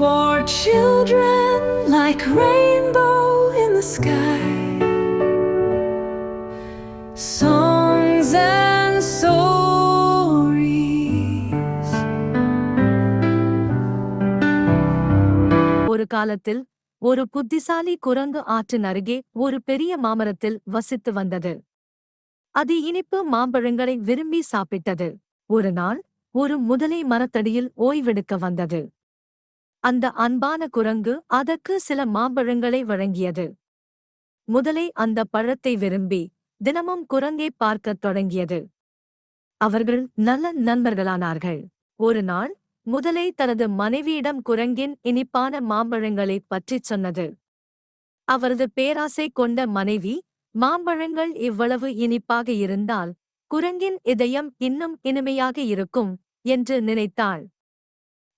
children like rainbow in the sky. Songs and stories. ஒரு காலத்தில் ஒரு புத்திசாலி குரங்கு ஆற்றின் அருகே ஒரு பெரிய மாமரத்தில் வசித்து வந்தது அது இனிப்பு மாம்பழங்களை விரும்பி சாப்பிட்டது ஒரு நாள் ஒரு முதலை மரத்தடியில் ஓய்வெடுக்க வந்தது அந்த அன்பான குரங்கு அதற்கு சில மாம்பழங்களை வழங்கியது. முதலை அந்த பழத்தை விரும்பி தினமும் குரங்கை பார்க்கத் தொடங்கியது. அவர்கள் நல்ல நண்பர்களானார்கள். ஒரு நாள் முதலை தனது மனைவியிடம் குரங்கின் இனிப்பான மாம்பழங்களைப் பற்றிச் சொன்னது. அவரது பேராசை கொண்ட மனைவி மாம்பழங்கள் இவ்வளவு இனிப்பாக இருந்தால் குரங்கின் இதயம் இன்னும் இனிமையாக இருக்கும் என்று நினைத்தாள்.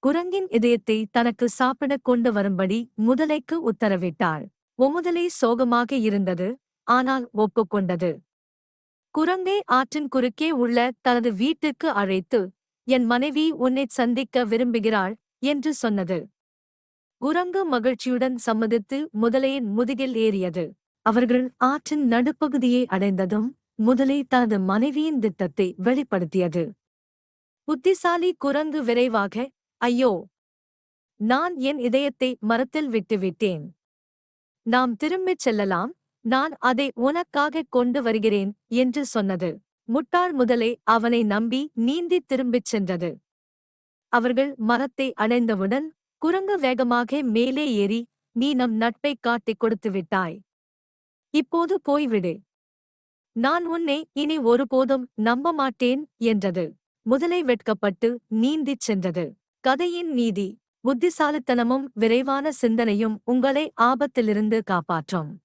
குரங்கின் இதயத்தை தனக்கு சாப்பிடக் கொண்டு வரும்படி முதலைக்கு உத்தரவிட்டாள். ஒமுதலை சோகமாக இருந்தது ஆனால் ஒப்புக்கொண்டது. குரங்கை ஆற்றின் குறுக்கே உள்ள தனது வீட்டுக்கு அழைத்து என் மனைவி உன்னைச் சந்திக்க விரும்புகிறாள் என்று சொன்னது. குரங்கு மகிழ்ச்சியுடன் சம்மதித்து முதலையின் முதுகில் ஏறியது. அவர்கள் ஆற்றின் நடுப்பகுதியை அடைந்ததும் முதலை தனது மனைவியின் திட்டத்தை வெளிப்படுத்தியது. புத்திசாலி குரங்கு விரைவாக ஐயோ நான் என் இதயத்தை மரத்தில் விட்டுவிட்டேன் நாம் திரும்பிச் செல்லலாம் நான் அதை உனக்காக கொண்டு வருகிறேன் என்று சொன்னது. முட்டாள் முதலே அவனை நம்பி நீந்தி திரும்பிச் சென்றது. அவர்கள் மரத்தை அடைந்தவுடன் குரங்கு வேகமாக மேலே ஏறி நீ நம் நட்பைக் காட்டிக் கொடுத்து விட்டாய். இப்போது போய்விடு. நான் உன்னை இனி ஒருபோதும் நம்ப மாட்டேன் என்றது. முதலை வெட்கப்பட்டு நீந்திச் சென்றது. கதையின் நீதி புத்திசாலித்தனமும் விரைவான சிந்தனையும் உங்களை ஆபத்திலிருந்து காப்பாற்றும்.